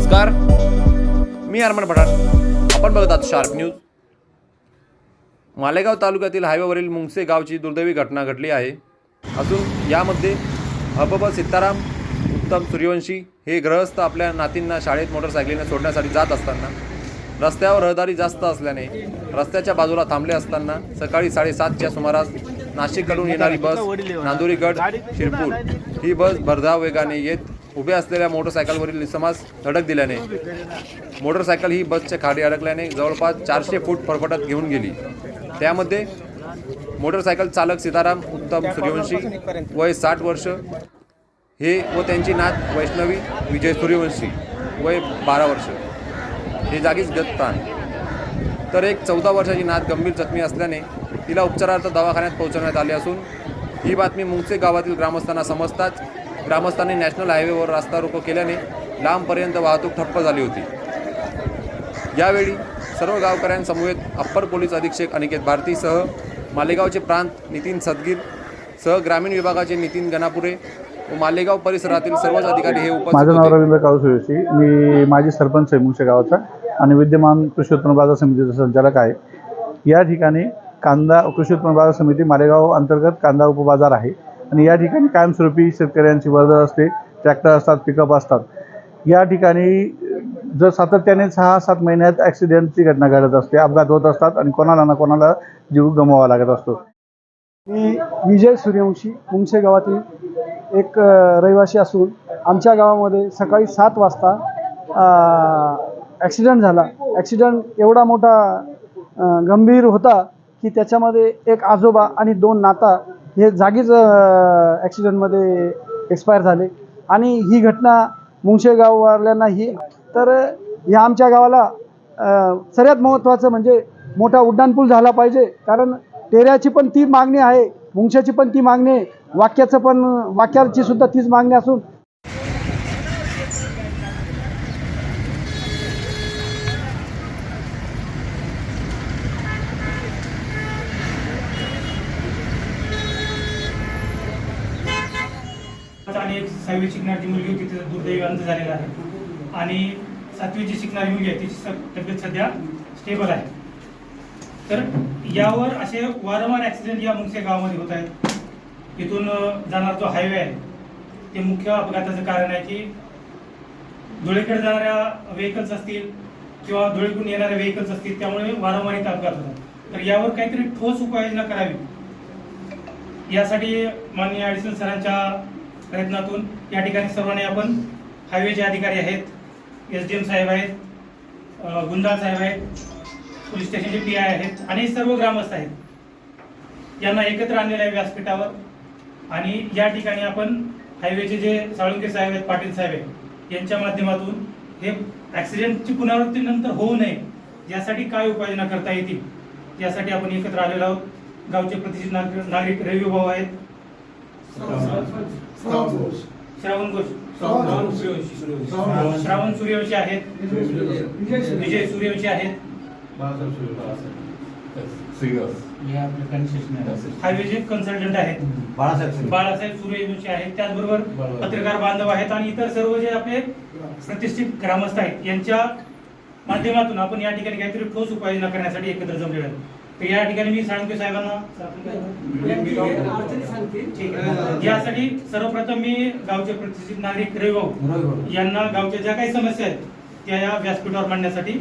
नमस्कार. मी हरमन पठाण. आपण बघत आहात शार्प न्यूज मालेगाव तालुक्यातील हायवेवरील मुंगसे गावची दुर्दैवी घटना घडली आहे. असून यामध्ये हबब सीताराम उत्तम सूर्यवंशी हे गृहस्थ आपल्या नातींना शाळेत मोटरसायकलीने सोडण्यासाठी जात असताना रस्त्यावर रहदारी जास्त असल्याने रस्त्याच्या बाजूला थांबले असताना सकाळी साडेसातच्या सुमारास नाशिककडून येणारी बस नांदुरीगड शिरपूर ही बस भरधाव वेगाने येत उभ्या असलेल्या मोटरसायकलवरील निसमास धडक दिल्याने मोटरसायकल ही बसच्या खाली अडकल्याने जवळपास चारशे फूट फरफटत घेऊन गेली. त्यामध्ये मोटरसायकल चालक सीताराम उत्तम सूर्यवंशी वय साठ वर्ष हे व त्यांची नात वैष्णवी विजय सूर्यवंशी वय बारा वर्ष. हे जागीच गत प्राण तर एक चौदा वर्षाची नात गंभीर जखमी असल्याने तिला उपचारार्थ दवाखान्यात पोहोचवण्यात आले असून ही बातमी मुंगसे गावातील ग्रामस्थांना समजताच ग्रामस्थांनी नॅशनल हायवेवर रास्ता रोको केल्याने लांबपर्यंत वाहतूक ठप्प झाली होती. यावेळी सर्व गावकऱ्यांसमवेत अप्पर पोलीस अधीक्षक अनिकेत भारतीसह मालेगावचे प्रांत नितीन सदगीर सह ग्रामीण विभागाचे नितीन गणापुरे व मालेगाव परिसरातील सर्वच अधिकारी हे उपस्थित माझं नाव रवींद्र काळुसुरेशी मी माजी सरपंच आहे मुंगशे गावाचा आणि विद्यमान कृषी उत्पन्न बाजार समितीचा संचालक आहे. या ठिकाणी कांदा कृषी उत्पन्न बाजार समिती मालेगाव अंतर्गत कांदा उपबाजार आहे. आणि या ठिकाणी कायमस्वरूपी शेतकऱ्यांची वर्दळ असते ट्रॅक्टर असतात पिकअप असतात. या ठिकाणी जर सातत्याने सहा सात महिन्यात ॲक्सिडेंटची घटना घडत असते अपघात होत असतात आणि कोणाला ना कोणाला जीव गमवावा लागत असतो. मी विजय सूर्यवंशी मुंगसे गावातील एक रहिवासी असून आमच्या गावामध्ये सकाळी सात वाजता ॲक्सिडेंट झाला. ॲक्सिडेंट एवढा मोठा गंभीर होता की त्याच्यामध्ये एक आजोबा आणि दोन नाता हे जागीच ॲक्सिडेंटमध्ये एक्सपायर झाले. आणि ही घटना मुंगशे गाववाल्यांना ही तर या आमच्या गावाला सगळ्यात सर्वात महत्त्वाचं म्हणजे मोठा उड्डाणपूल झाला पाहिजे. कारण टेऱ्याची पण ती मागणी आहे मुंगशाची पण ती मागणी आहे वाक्याचं पण वाक्याची सुद्धा तीच मागणी असून आणि एक सहावी शिकणारी मुलगी होती तिचा दुर्दैवी अंत झालेला आहे. आणि सातवीची शिकणारी मुलगी आहे तिची तब्येत सध्या स्टेबल आहे. तर यावर असे वारंवार ॲक्सिडेंट या मुंगसे गावामध्ये होत आहेत. इथून जाणार जाणारा जो हायवे आहे ते मुख्य अपघाताचं कारण आहे की धुळेकडे जाणाऱ्या व्हेकल्स असतील किंवा धुळेकडून येणाऱ्या व्हेकल्स असतील त्यामुळे वारंवार इथे अपघात होतात. तर यावर काहीतरी ठोस उपाययोजना करावी. यासाठी माननीय ॲडिशनल सरांच्या प्रयत्नातून या ठिकाणी सर्वांनी आपण हायवेचे अधिकारी आहेत एस डी एम साहेब आहेत अ, साहेब आहेत पोलीस स्टेशनचे पी आय आहेत आणि सर्व ग्रामस्थ आहेत. यांना एकत्र आणलेलं आहे व्यासपीठावर आणि या ठिकाणी आपण हायवेचे जे साळुंके साहेब आहेत पाटील साहेब आहेत यांच्या माध्यमातून हे ॲक्सिडेंटची पुनरावृत्ती नंतर होऊ नये यासाठी काय उपाययोजना करता येतील यासाठी आपण एकत्र आलेलो आहोत. गावचे प्रतिष्ठित नागरिक नागरिक रवी भाऊ आहेत. श्रावण घोष श्रावण सूर्यवंशी आहेत. विजय सूर्यवंशी. आहेत. कन्सल्टंट आहेत. बाळासाहेब सूर्यवंशी. आहेत. त्याचबरोबर पत्रकार बांधव आहेत आणि इतर सर्व जे आपले प्रतिष्ठित ग्रामस्थ आहेत यांच्या माध्यमातून आपण या ठिकाणी काहीतरी ठोस उपाययोजना करण्यासाठी एकत्र जमलेलो आहोत. तर या ठिकाणी मी साळुंके साहेबांना. यासाठी सर्वप्रथम मी गावचे प्रतिष्ठित नागरिक रविभाऊ यांना गावच्या ज्या काही समस्या आहेत त्या या व्यासपीठावर मांडण्यासाठी